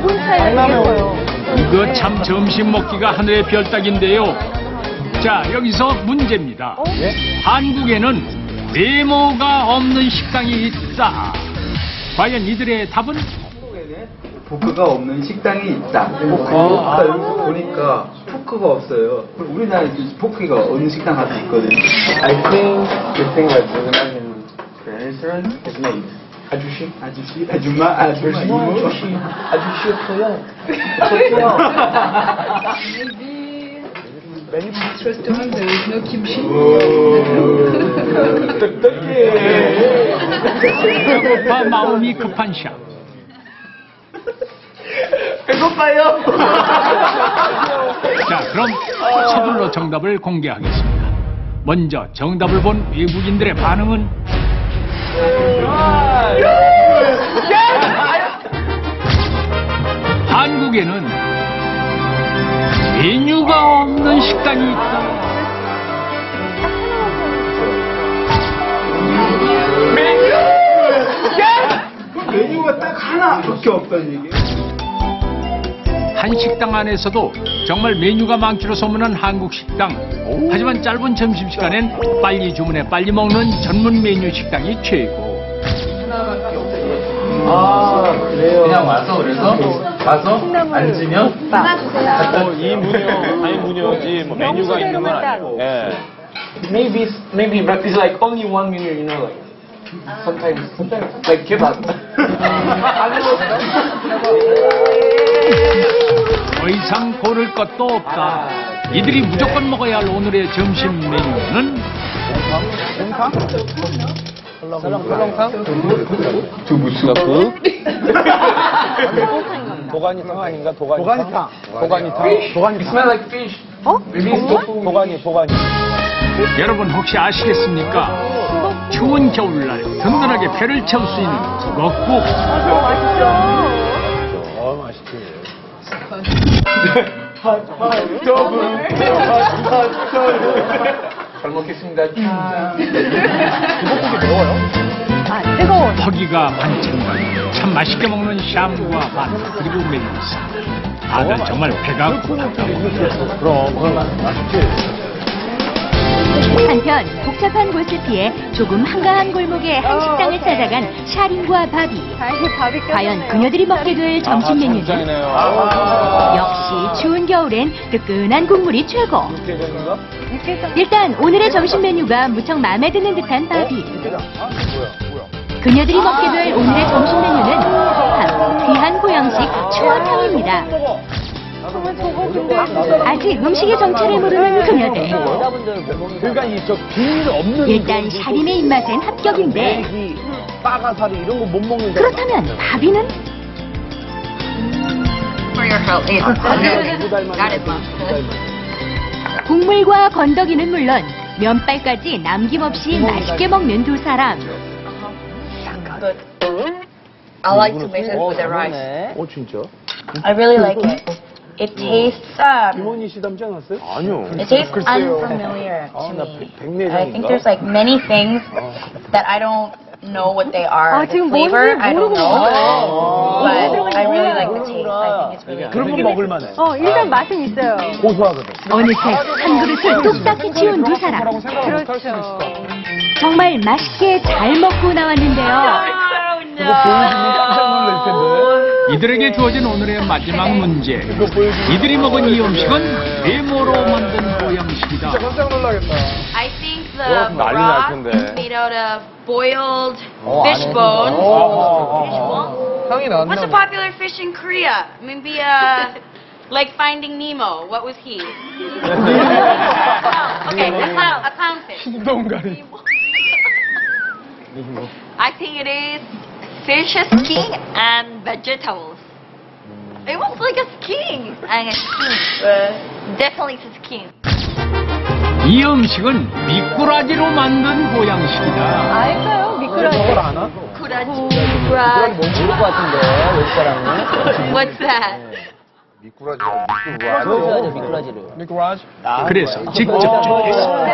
5분 차이가 되게 커요. 이거 참 점심 먹기가 하늘의 별 따기인데요. 자, 여기서 문제입니다. 한국에는 메모가 없는 식당이 있다. 과연 이들의 답은? 포크가 없는 식당이 있다. 포크가 여기서 보니까 포크가 없어요. 우리나라에 포크가 없는 식당 하나 있거든요. I think the thing that doesn't have in the restaurant is made. 아저씨? 아저씨? 아줌마? 아저씨? 아저씨? 아저씨 없어요. restaurant there is no kimchi. 배고파 마음이 급한 샵. 배고파요. 자, 그럼 서둘러 정답을 공개하겠습니다. 먼저 정답을 본 외국인들의 반응은 한국에는 메뉴가 없는 식당이 있다. 메뉴가 딱 하나밖에 없다는 얘기. 한 식당 안에서도 정말 메뉴가 많기로 소문난 한국 식당. 하지만 짧은 점심시간엔 빨리 주문해 빨리 먹는 전문 메뉴 식당이 최고. 아, 그래요? 그냥 와서 그래서 와서 앉으면 뭐, 이 문요, 아니 문요지, 뭐 메뉴가 있는 건 아니고. 예. maybe maybe but it's like only one menu, you know, like sometimes sometimes like kebab. 더 이상 고를 것도 없다. 이들이 무조건 먹어야 할 오늘의 점심 메뉴는 두부스프. 도가니탕 아닌가? 도가니탕. 도가니탕. Fish. 어? Tofu. 도가니, 도가니. 여러분 혹시 아시겠습니까? 추운 겨울날 든든하게 배를 채울 수 있는 북엇국. 어, 맛있지. 잘 먹겠습니다. 아, 뜨거워. 허기가 반찬과 참 맛있게 먹는 샴과 반 그리고 멜리사. 다들 정말 배가 고팠다고. 그럼, 맛있지. 한편 복잡한 곳을 피해 조금 한가한 골목의 한 식당을 찾아간 샤린과 바비. 과연 그녀들이 먹게 될 점심 메뉴는. 역시 추운 겨울엔 뜨끈한 국물이 최고. 일단 오늘의 점심 메뉴가 무척 마음에 드는 듯한 바비. 아. 그녀들이 먹게 될 오늘의 점심 메뉴는 바로 귀한 고향식 추어탕입니다. 아직 음식의 정체를 모르는 그녀들. 일단 샤린의 입맛엔 합격인데 그렇다면 바비는 got it, mom. 국물과 건더기는 물론 면발까지 남김없이 맛있게 먹는 두 사람. But I like tomatoes with the rice. 어 진짜? I really like it. It tastes um, 김원희 씨 닮지 않았어요? 아니요. it tastes unfamiliar to 나 me. 백- I think 백내장인가? there's like many things that I don't know what they are. 아, The 지금 flavor, 뭔지 I don't 모르고 know. But I really 있어요. like the taste. I think it's really 그러면 good. 먹을만해. 어, 일단 맛은 있어요. 고소하거든. 어느새 한 그릇을 뚝딱히 치운 두 사람. 그렇죠. 정말 맛있게 잘 먹고 나왔는데요. 깜짝 놀랄 텐데. 이들에게 주어진 오늘의 마지막 문제. 이들이 먹은 이 음식은 메모로 만든 보양식이다. 깜짝 놀라겠다. a broth made out of boiled oh, fish bones. Oh, fish bones? What's a popular fish in Korea? Maybe uh, like Finding Nemo. What was he? oh, okay, a a clownfish. I think it is fish skiing and vegetables. It was like a skiing. And a skiing. Definitely it's a skiing. 이 음식은 미꾸라지로 만든 보양식이다. 알까요? 미끄러지. 저걸 아나? Kuraji. Kuraji. 뭔지 모를 것 같은데, 외국 사람은. What's that? 미꾸라지. 미꾸라지를. 미꾸라지? 그래서 직접 준비했습니다.